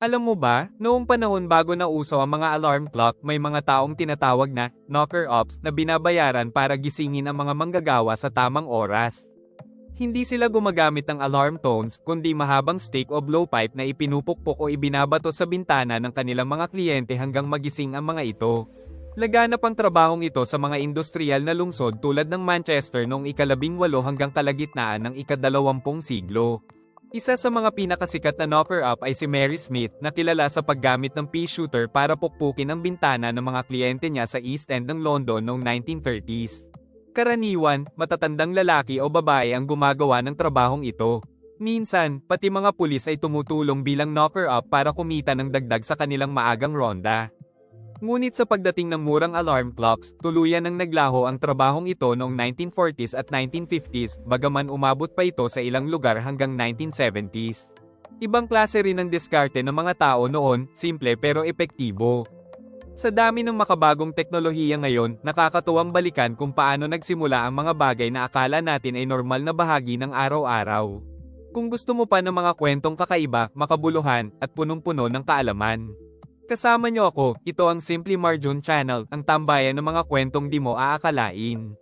Alam mo ba, noong panahon bago na uso ang mga alarm clock, may mga taong tinatawag na knocker-ups na binabayaran para gisingin ang mga manggagawa sa tamang oras. Hindi sila gumagamit ng alarm tones, kundi mahabang stick o blowpipe na ipinupukpok o ibinabato sa bintana ng kanilang mga kliyente hanggang magising ang mga ito. Laganap ang trabahong ito sa mga industrial na lungsod tulad ng Manchester noong ikalabing walo hanggang kalagitnaan ng ikadalawampung siglo. Isa sa mga pinakasikat na knocker-up ay si Mary Smith na kilala sa paggamit ng pea shooter para pukpukin ang bintana ng mga kliyente niya sa East End ng London noong 1930s. Karaniwan, matatandang lalaki o babae ang gumagawa ng trabahong ito. Minsan, pati mga pulis ay tumutulong bilang knocker-up para kumita ng dagdag sa kanilang maagang ronda. Ngunit sa pagdating ng murang alarm clocks, tuluyan ang naglaho ang trabahong ito noong 1940s at 1950s, bagaman umabot pa ito sa ilang lugar hanggang 1970s. Ibang klase rin ng diskarte ng mga tao noon, simple pero epektibo. Sa dami ng makabagong teknolohiya ngayon, nakakatuwang balikan kung paano nagsimula ang mga bagay na akala natin ay normal na bahagi ng araw-araw. Kung gusto mo pa ng mga kwentong kakaiba, makabuluhan, at punong-puno ng kaalaman. Kasama niyo ako, ito ang Simply Marjun Channel, ang tambayan ng mga kwentong di mo aakalain.